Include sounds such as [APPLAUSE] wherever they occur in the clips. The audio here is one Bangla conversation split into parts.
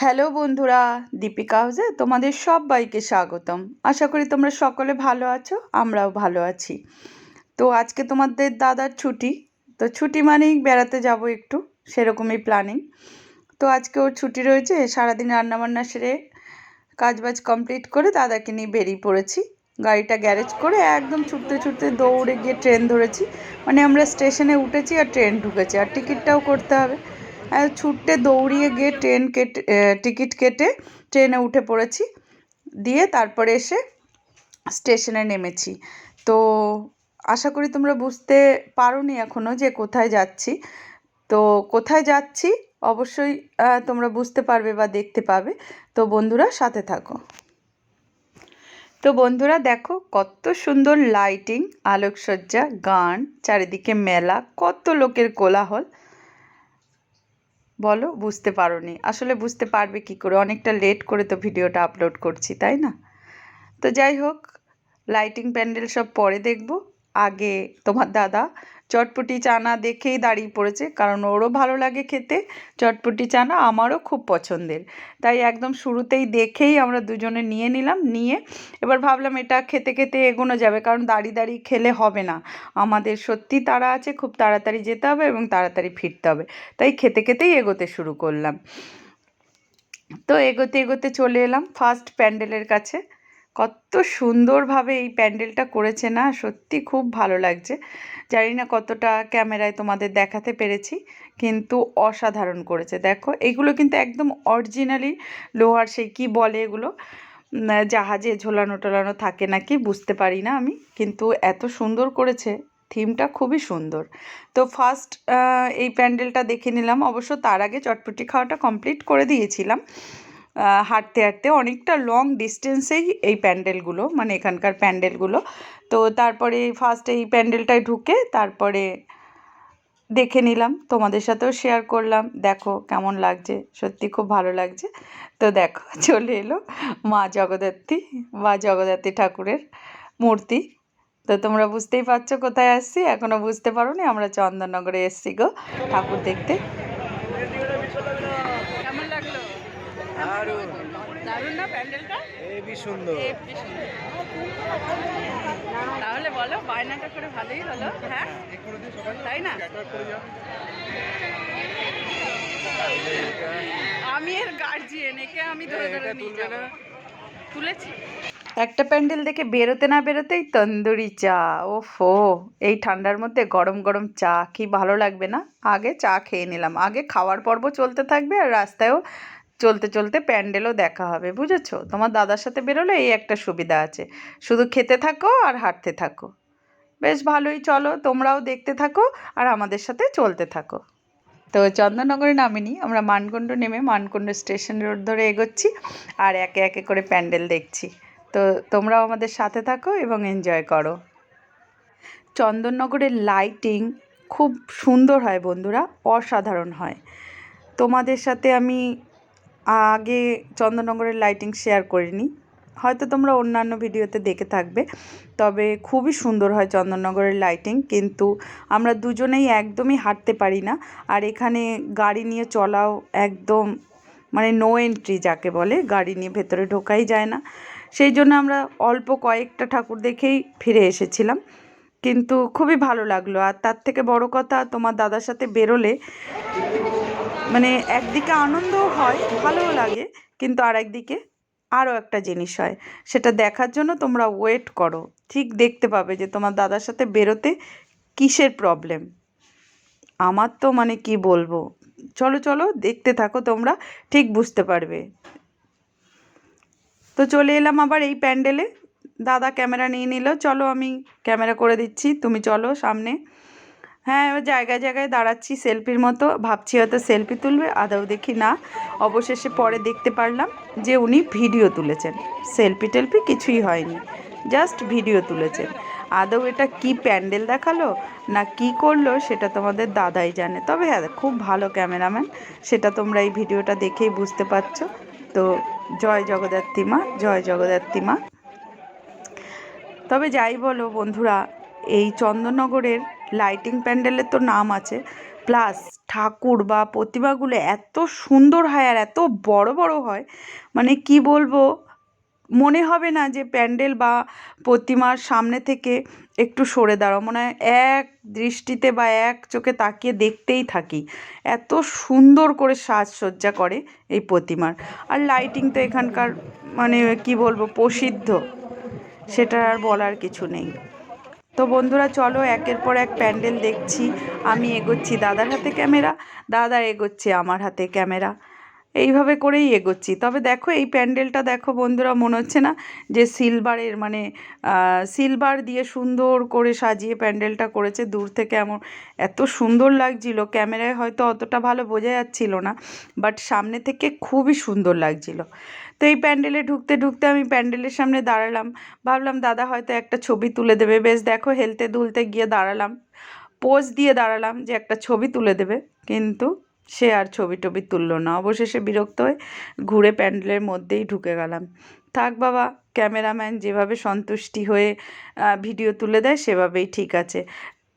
হ্যালো বন্ধুরা, দীপিকা হাউসে তোমাদের সবাইকে স্বাগতম। আশা করি তোমরা সকলে ভালো আছো, আমরাও ভালো আছি। তো আজকে তোমাদের দাদার ছুটি, তো ছুটি মানেই বেড়াতে যাব একটু, সেরকমই প্ল্যানিং তো আজকে ওর ছুটি রয়েছে, সারাদিন রান্নাবান্না সেরে কাজবাজ কমপ্লিট করে দাদাকে নিয়ে বেরিয়ে পড়েছি। গাড়িটা গ্যারেজ করে একদম ছুটতে ছুটতে দৌড়ে গিয়ে ট্রেন ধরেছি। মানে আমরা স্টেশনে উঠেছি আর ট্রেন ঢুকেছি, আর টিকিটটাও করতে হবে। ছুটতে দৌড়িয়ে গিয়ে ট্রেন কেটে টিকিট কেটে ট্রেনে উঠে পড়েছি। দিয়ে তারপরে এসে স্টেশনে নেমেছি। তো আশা করি তোমরা বুঝতে পারোনি এখনও যে কোথায় যাচ্ছি। তো কোথায় যাচ্ছি অবশ্যই তোমরা বুঝতে পারবে বা দেখতে পাবে। তো বন্ধুরা, সাথে থাকো। তো বন্ধুরা, দেখো কত সুন্দর লাইটিং আলোকসজ্জা, গান, চারিদিকে মেলা, কত লোকের কোলাহল। বলো, বুঝতে পারো নি আসলে বুঝতে পারবে কি করে? অনেকটা লেট করে তো ভিডিওটা আপলোড করছি, তাই না? তো যাই হোক লাইটিং প্যান্ডেল সব পরে দেখব। আগে তোমার দাদা চটপটি চানা দেখেই দাঁড়িয়ে পড়েছে, কারণ ওরও ভালো লাগে খেতে। চটপটি চানা আমারও খুব পছন্দের। তাই একদম শুরুতেই দেখেই আমরা দুজনে নিয়ে নিলাম, নিয়ে এবার ভাবলাম এটা খেতে খেতে এগোনো যাবে, কারণ দাঁড়িয়ে দাঁড়িয়ে খেলে হবে না। আমাদের সত্যি তাড়া আছে, খুব তাড়াতাড়ি যেতে হবে এবং তাড়াতাড়ি ফিরতে হবে। তাই খেতে খেতেই এগোতে শুরু করলাম। তো এগোতে এগোতে চলে এলাম ফার্স্ট প্যান্ডেলের কাছে। কত সুন্দরভাবে এই প্যান্ডেলটা করেছে না? সত্যি খুব ভালো লাগছে। জানি না কতটা ক্যামেরায় তোমাদের দেখাতে পেরেছি, কিন্তু অসাধারণ করেছে। দেখো, এগুলো কিন্তু একদম অরিজিনালি লোহার, সেই কি বলে এগুলো? জাহাজে ঝোলানো টোলানো থাকে নাকি? বুঝতে পারি না আমি, কিন্তু এত সুন্দর করেছে। থিমটা খুবই সুন্দর। তো ফার্স্ট এই প্যান্ডেলটা দেখে নিলাম। অবশ্য তার আগে চটপটি খাওয়াটা কমপ্লিট করে দিয়েছিলাম। হাঁটতে হাঁটতে অনেকটা লং ডিস্টেন্সেই এই প্যান্ডেলগুলো মানে এখানকার প্যান্ডেলগুলো। তো তারপরে ফার্স্ট এই প্যান্ডেলটায় ঢুকে তারপরে দেখে নিলাম, তোমাদের সাথেও শেয়ার করলাম। দেখো কেমন লাগছে, সত্যি খুব ভালো লাগছে। তো দেখো, [LAUGHS] চলে এলো মা জগদ্ধাত্রী মা জগদ্ধাত্রী ঠাকুরের মূর্তি। তো তোমরা বুঝতেই পারছ কোথায় আসছি, এখনও বুঝতে পারোনি, আমরা চন্দননগরে এসছি গো ঠাকুর দেখতে কেমন লাগল দারুণ দারুণ না প্যান্ডেলটা হেবি সুন্দর। তাহলে বলো বায়নাটা করে ভালোই হলো হ্যাঁ? তাই না? আমি এর গার্জিয়ান একে আমি ধরে ধরে নিয়ে যাব। তুলেছি। একটা প্যান্ডেল দেখে বেরোতে না বেরোতেই তন্দুরি চা ও ফো এই ঠান্ডার মধ্যে গরম গরম চা কি ভালো লাগবে না? আগে চা খেয়ে নিলাম। আগে খাওয়ার পর্ব চলতে থাকবে আর রাস্তায়ও চলতে চলতে প্যান্ডেলও দেখা হবে, বুঝেছ? তোমার দাদার সাথে বেরোলে এই একটা সুবিধা আছে। শুধু খেতে থাকো আর হাঁটতে থাকো। বেশ ভালোই, চলো, তোমরাও দেখতে থাকো আর আমাদের সাথে চলতে থাকো। তো চন্দননগরে নামিনি, আমরা মানকুণ্ড নেমে মানকুণ্ড স্টেশন রোড ধরে এগোচ্ছি আর একে একে করে প্যান্ডেল দেখছি। তো তোমরাও আমাদের সাথে থাকো এবং এনজয় করো। চন্দননগরের লাইটিং খুব সুন্দর হয় বন্ধুরা, অসাধারণ হয়। তোমাদের সাথে আমি আগে চন্দননগরের লাইটিং শেয়ার করিনি। হয়তো তোমরা অন্যান্য ভিডিওতে দেখে থাকবে। তবে খুবই সুন্দর হয় চন্দননগরের লাইটিং কিন্তু আমরা দুজনেই একদমই হাঁটতে পারি না। আর এখানে গাড়ি নিয়ে চলাও একদম মানে নো এন্ট্রি যাকে বলে, গাড়ি নিয়ে ভেতরে ঢোকাই যায় না। সেই জন্য আমরা অল্প কয়েকটা ঠাকুর দেখেই ফিরে এসেছিলাম। কিন্তু খুবই ভালো লাগল। আর তার থেকে বড় কথা, তোমার দাদার সাথে বেরোলে মানে একদিকে আনন্দও হয়, ভালোও লাগে, কিন্তু আর একদিকে আরও একটা জিনিস হয়। সেটা দেখার জন্য তোমরা ওয়েট করো। ঠিক দেখতে পাবে যে তোমার দাদার সাথে বেরোতে কিসের প্রবলেম আমার তো মানে কি বলব? চলো চলো, দেখতে থাকো তোমরা, ঠিক বুঝতে পারবে। তো চলে এলাম আবার এই প্যান্ডেলে। দাদা ক্যামেরা নিয়ে নিল, চলো আমি ক্যামেরা করে দিচ্ছি, তুমি চলো সামনে। হ্যাঁ এবার জায়গায় জায়গায় দাঁড়াচ্ছি সেলফির মতো। ভাবছি হয়তো সেলফি তুলবে, আদৌ দেখি না। অবশেষে পরে দেখতে পারলাম যে উনি ভিডিও তুলেছেন। সেলফি টেলফি কিছুই হয়নি, জাস্ট ভিডিও তুলেছেন। আদৌ এটা কি প্যান্ডেল দেখাল, না কি করল, সেটা তোমাদের দাদাই জানে। তবে হ্যাঁ খুব ভালো ক্যামেরাম্যান, সেটা তোমরা এই ভিডিওটা দেখেই বুঝতে পারছ। তো জয় জগদ্ধাত্রী মা, জয় জগদ্ধাত্রী মা। তবে যাই বলো বন্ধুরা, এই চন্দননগরের লাইটিং প্যান্ডেলের তো নাম আছে। প্লাস ঠাকুর বা প্রতিমাগুলো এত সুন্দর হয় আর এত বড় বড় হয়। মানে কি বলব? মনে হবে না যে প্যান্ডেল বা প্রতিমার সামনে থেকে একটু সরে দাঁড়াও। মনে হয় এক দৃষ্টিতে বা এক চোখে তাকিয়ে দেখতেই থাকি। এত সুন্দর করে সাজসজ্জা করে এই প্রতিমার। আর লাইটিং তো এখানকার মানে কি বলব? প্রসিদ্ধ। সেটা আর বলার কিছু নেই। তো বন্ধুরা, চলো একের পর এক প্যান্ডেল দেখছি। আমি এগোচ্ছি দাদার হাতে ক্যামেরা, দাদা এগোচ্ছে আমার হাতে ক্যামেরা। এইভাবে করেই এগোচ্ছি। তবে দেখো, এই প্যান্ডেলটা দেখো বন্ধুরা, মনে হচ্ছে না যে সিলভারের মানে সিলভার দিয়ে সুন্দর করে সাজিয়ে প্যান্ডেলটা করেছে। দূর থেকে এমন, এত সুন্দর লাগছিল। ক্যামেরায় হয়তো অতটা ভালো বোঝা যাচ্ছিল না, বাট সামনে থেকে খুবই সুন্দর লাগছিল। তো এই প্যান্ডেলে ঢুকতে ঢুকতে আমি প্যান্ডেলের সামনে দাঁড়ালাম। ভাবলাম, দাদা হয়তো একটা ছবি তুলে দেবে। বেশ, দেখো, হেলতে দুলতে গিয়ে দাঁড়ালাম। পোজ দিয়ে দাঁড়ালাম যে একটা ছবি তুলে দেবে। কিন্তু সে আর ছবি টবি তুললো না। অবশেষে বিরক্ত হয়ে ঘুরে প্যান্ডেলের মধ্যেই ঢুকে গেলাম। থাক বাবা, ক্যামেরাম্যান যেভাবে সন্তুষ্টি হয়ে ভিডিও তুলে দেয়, সেভাবেই ঠিক আছে।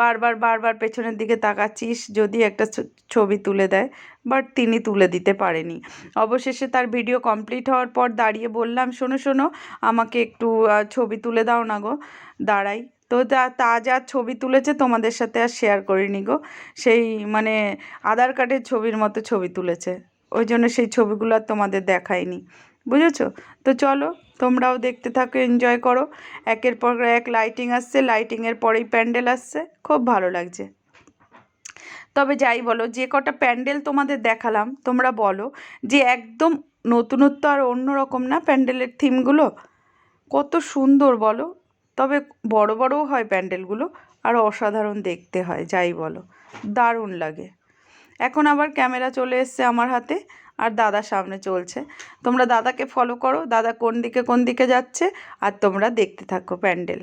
বারবার বারবার পেছনের দিকে তাকাচ্ছিস যদি একটা ছবি তুলে দেয়, বাট তিনি তুলে দিতে পারেনি। অবশেষে তার ভিডিও কমপ্লিট হওয়ার পর দাঁড়িয়ে বললাম, শোনো শোনো, আমাকে একটু ছবি তুলে দাও না গো, দাঁড়াই। তো তা তা যা ছবি তুলেছে, তোমাদের সাথে আর শেয়ার করিনি গো। সেই মানে আধার কার্ডের ছবির মতো ছবি তুলেছে, ওই জন্য সেই ছবিগুলো আর তোমাদের দেখায়নি। বুঝেছ? তো চলো তোমরাও দেখতে থাকো এনজয় করো। একের পর এক লাইটিং আসছে লাইটিংয়ের পরেই প্যান্ডেল আসছে। খুব ভালো লাগছে। তবে যাই বলো, যে কটা প্যান্ডেল তোমাদের দেখালাম, তোমরা বলো যে একদম নতুনত্ব আর অন্যরকম না প্যান্ডেলের থিমগুলো কত সুন্দর বলো। তবে বড় বড়ও হয় প্যান্ডেলগুলো, আর অসাধারণ দেখতে হয়, যাই বলো। দারুণ লাগে। এখন আবার ক্যামেরা চলে এসছে আমার হাতে। আর দাদা সামনে চলছে। তোমরা দাদাকে ফলো করো। দাদা কোন দিকে কোন দিকে যাচ্ছে, আর তোমরা দেখতে থাকো প্যান্ডেল।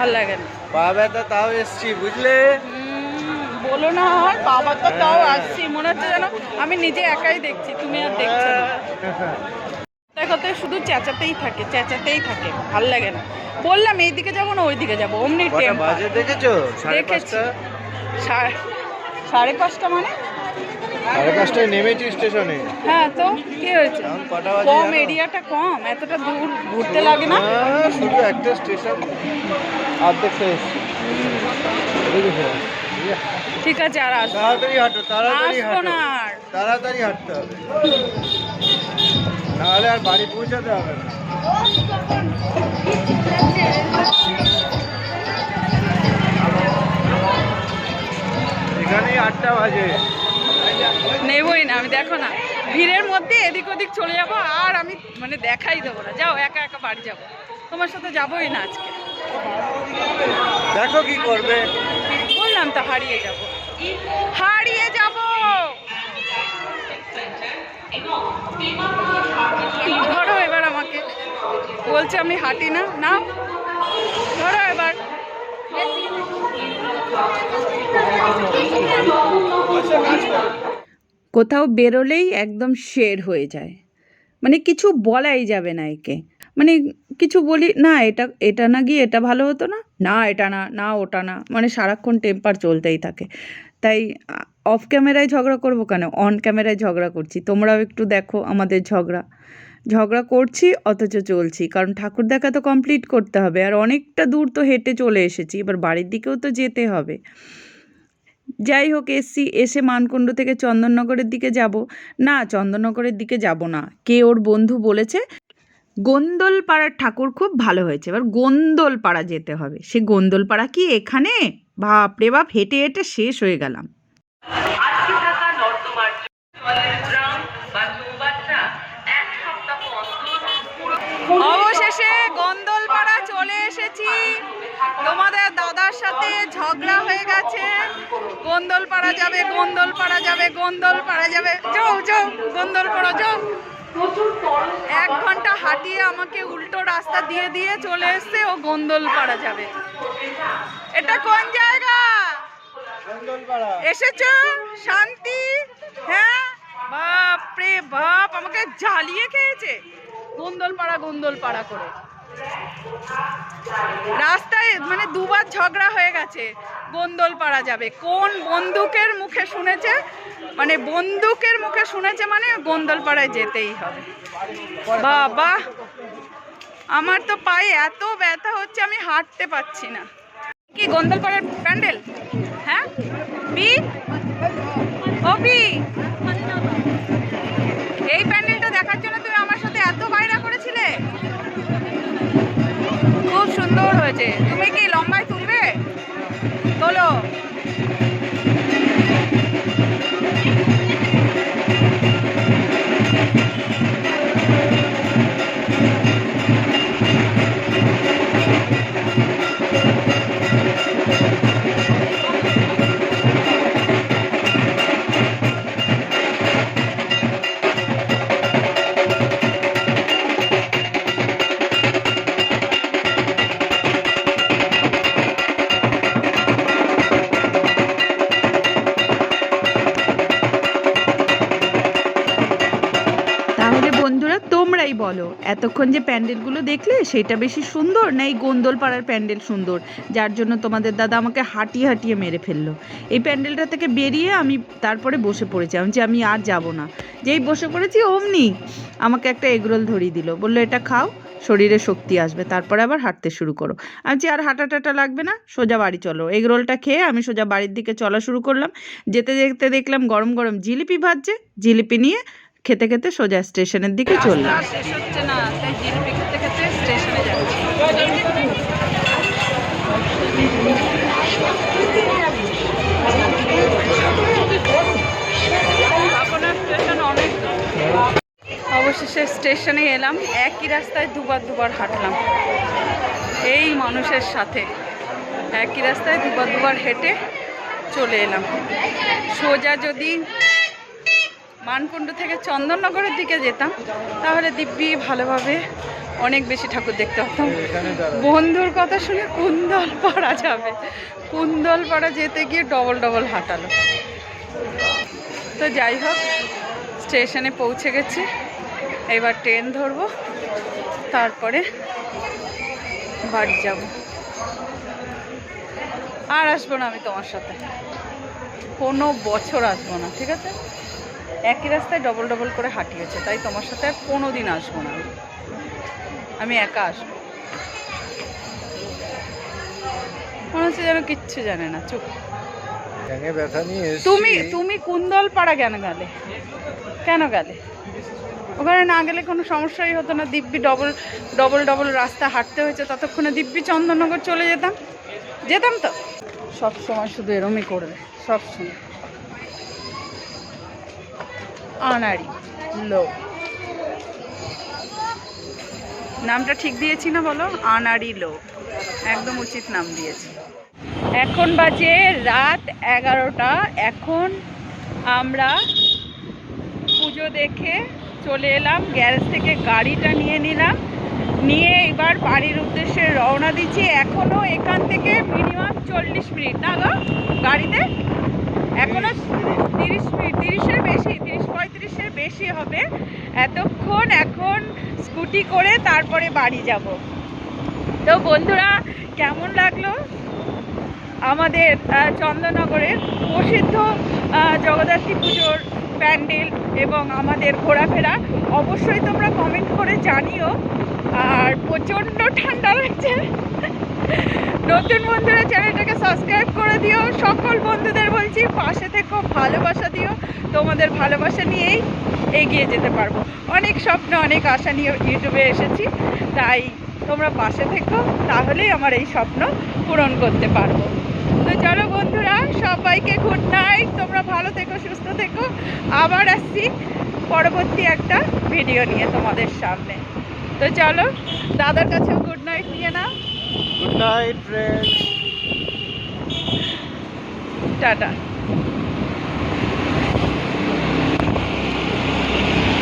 ভালো লাগে না। পা ব্যথা তাও এসছি বুঝলে? বলো না আর বাবা তো তাও। আসছি মনে হচ্ছে যেন আমি নিজে একাই দেখছি তুমি আর দেখছ না। দেখাতে শুধু চেঁচাতেই থাকে চেঁচাতেই থাকে ভালো লাগে না। বললাম এই দিকে যাব না ওই দিকে যাব অমনি বাজে দেখেছ? সাড়ে দেখেছি। সাড়ে পাঁচটা মানে? সাড়ে পাঁচটায় নেমেছি স্টেশনে। হ্যাঁ তো কি হয়েছে? কম এরিয়াটা কম এতটা দূর ঘুরতে লাগে না? শুধু একটা স্টেশন অর্ধেক শেষ? ঠিক আছে আর তাড়াতাড়ি হাঁটো তাড়াতাড়ি হাঁটো। তাড়াতাড়ি হাঁটতে হবে। নাহলে আর বাড়ি পৌঁছাতে হবে না। এখানেই আটটা বাজে। নেবই না আমি দেখো না। ভিড়ের মধ্যে এদিক ওদিক চলে যাব আর আমি মানে দেখাই দেবো না। যাও একা একা বাড়ি যাব। তোমার সাথে যাবোই না আজকে। দেখো কি করবে। বললাম তো হারিয়ে যাব। হারিয়ে যাব। ধরো এবার আমাকে। বলছে আমি হাঁটি না। না ধরো এবার। কোথাও বেরোলেই একদম শের হয়ে যায়। মানে কিছু বলাই যাবে না একে। মানে কিছু বলি, না, এটা এটা না গিয়ে এটা ভালো হতো না না, এটা না না, ওটা না। মানে সারাক্ষণ টেম্পার চলতেই থাকে। তাই অফ ক্যামেরায় ঝগড়া করব কেন? অন ক্যামেরায় ঝগড়া করছি। তোমরাও একটু দেখো আমাদের ঝগড়া। ঝগড়া করছি, অথচ চলছি। কারণ ঠাকুর দেখা তো কমপ্লিট করতে হবে। আর অনেকটা দূর তো হেঁটে চলে এসেছি। এবার বাড়ির দিকেও তো যেতে হবে। যাই হোক, এসছি, এসে মানকুণ্ড থেকে চন্দননগরের দিকে যাব। না, চন্দননগরের দিকে যাব না। কে ওর বন্ধু বলেছে গোন্দলপাড়ার ঠাকুর খুব ভালো হয়েছে। এবার গোন্দলপাড়া যেতে হবে। সে গোন্দলপাড়া কি? এখানে? বাপরে বাপ হেঁটে হেঁটে শেষ হয়ে গেলাম। অবশেষে গন্দলপাড়া চলে এসেছি। তোমাদের দাদার সাথে ঝগড়া হয়ে গেছে। গন্দলপাড়া যাবে গন্দলপাড়া যাবে গন্দলপাড়া যাবে। যাও যাও গন্দলপাড়া যাও। এক ঘণ্টা হাঁটিয়ে আমাকে উল্টো রাস্তা দিয়ে দিয়ে চলে এসছে ও গন্দলপাড়া যাবে। এটা কোন জায়গা? এসেছ এসেছ? শান্তি? হ্যাঁ? বাপ রে বাপ আমাকে জ্বালিয়ে খেয়েছে। গোন্দলপাড়া গোন্দলপাড়া করে। রাস্তায় মানে দুবার ঝগড়া হয়ে গেছে। গোন্দলপাড়া যাবে। কোন বন্দুকের মুখে শুনেছে? মানে বন্দুকের মুখে শুনেছে মানে গোন্দলপাড়ায় যেতেই হবে। বাবা, আমার তো পায়ে এত ব্যথা হচ্ছে, আমি হাঁটতে পারছি না। কি, গোন্দলপাড়ার প্যান্ডেল? হ্যাঁ? বি? ও, বি? এতক্ষণ যে প্যান্ডেলগুলো দেখলে সেটা বেশি সুন্দর না এই গোন্দলপাড়ার প্যান্ডেল সুন্দর? যার জন্য তোমাদের দাদা আমাকে হাঁটিয়ে হাঁটিয়ে মেরে ফেলল। এই প্যান্ডেলটা থেকে বেরিয়ে আমি তারপরে বসে পড়েছিলাম যে আমি আর যাব না। যেই বসে পড়েছি অমনি আমাকে একটা এগরোল ধরিয়ে দিল। বলল এটা খাও শরীরে শক্তি আসবে। তারপরে আবার হাঁটতে শুরু করো। আমি বলছি, আর হাঁটা টাটা লাগবে না সোজা বাড়ি চলো। এগরোলটা খেয়ে আমি সোজা বাড়ির দিকে চলা শুরু করলাম। যেতে যেতে দেখলাম গরম গরম জিলিপি ভাজছে। জিলিপি নিয়ে খেতে খেতে সোজা স্টেশনের দিকে চললাম। অবশেষে স্টেশনে এলাম, একই রাস্তায় দুবার দুবার হাঁটলাম। এই মানুষের সাথে একই রাস্তায় দুবার দুবার হেঁটে চলে এলাম। সোজা যদি মানকুণ্ড থেকে চন্দননগরের দিকে যেতাম, তাহলে দিব্যি ভালোভাবে অনেক বেশি ঠাকুর দেখতে পারতাম বন্ধুর কথা শুনে কুন্দল পাড়া যাবে। কুন্দল পাড়া যেতে গিয়ে ডবল ডবল হাঁটালো। তো যাই হোক, স্টেশনে পৌঁছে গেছি। এবার ট্রেন ধরবো, তারপরে বাড়ি যাব। আর আসব না আমি তোমার সাথে। কোনো বছর আসব না, ঠিক আছে? একই রাস্তায় ডবল ডবল করে হাঁটিয়েছে তাই তোমার সাথে আর কোনো দিন আসব না। আমি। একা আসব। মনে হচ্ছে যেন কিচ্ছু জানে না চুপ। তুমি তুমি কুন্দল পাড়া কেন গেলে? কেন গেলে? ওখানে না গেলে কোনো সমস্যাই হতো না। দিব্যি ডবল ডবল ডবল রাস্তা হাঁটতে হয়েছে ততক্ষণে দিব্যি চন্দননগর চলে যেতাম। যেতাম তো। সব সময় শুধু এরমই করবে সব সময়। আনারি লো। নামটা ঠিক দিয়েছি না বলো? আনারি লো। একদম উচিত নাম দিয়েছি। এখন বাজে রাত এগারোটা। এখন আমরা পুজো দেখে চলে এলাম। গ্যারেজ থেকে গাড়িটা নিয়ে নিলাম। নিয়ে এবার বাড়ির উদ্দেশ্যে রওনা দিচ্ছি। এখনও এখান থেকে মিনিমাম চল্লিশ মিনিট, না গো? গাড়িতে? এখনও তিরিশ মিনিট তিরিশের বেশি তিরিশ পঁয়ত্রিশের বেশি হবে। এতক্ষণ এখন স্কুটি করে তারপরে বাড়ি যাব। তো বন্ধুরা, কেমন লাগল? আমাদের চন্দননগরের প্রসিদ্ধ জগদ্ধাত্রী পুজোর প্যান্ডেল এবং আমাদের ঘোরাফেরা অবশ্যই তোমরা কমেন্ট করে জানিও। আর প্রচণ্ড ঠান্ডা লাগছে। নতুন বন্ধুরা চ্যানেলটাকে সাবস্ক্রাইব করে দিও। সকল বন্ধুদের বলছি, পাশে থেকো, ভালোবাসা দিও। তোমাদের ভালোবাসা নিয়েই এগিয়ে যেতে পারব। অনেক স্বপ্ন, অনেক আশা নিয়ে ইউটিউবে এসেছি। তাই তোমরা পাশে থেকো, তাহলেই আমার এই স্বপ্ন পূরণ করতে পারব। তো চলো বন্ধুরা, সবাইকে গুড নাইট তোমরা ভালো থেকো, সুস্থ থেকো। আবার আসছি পরবর্তী একটা ভিডিও নিয়ে তোমাদের সামনে। তো চলো, দাদার কাছেও গুড নাইট নিয়ে নাও। Good night friends tata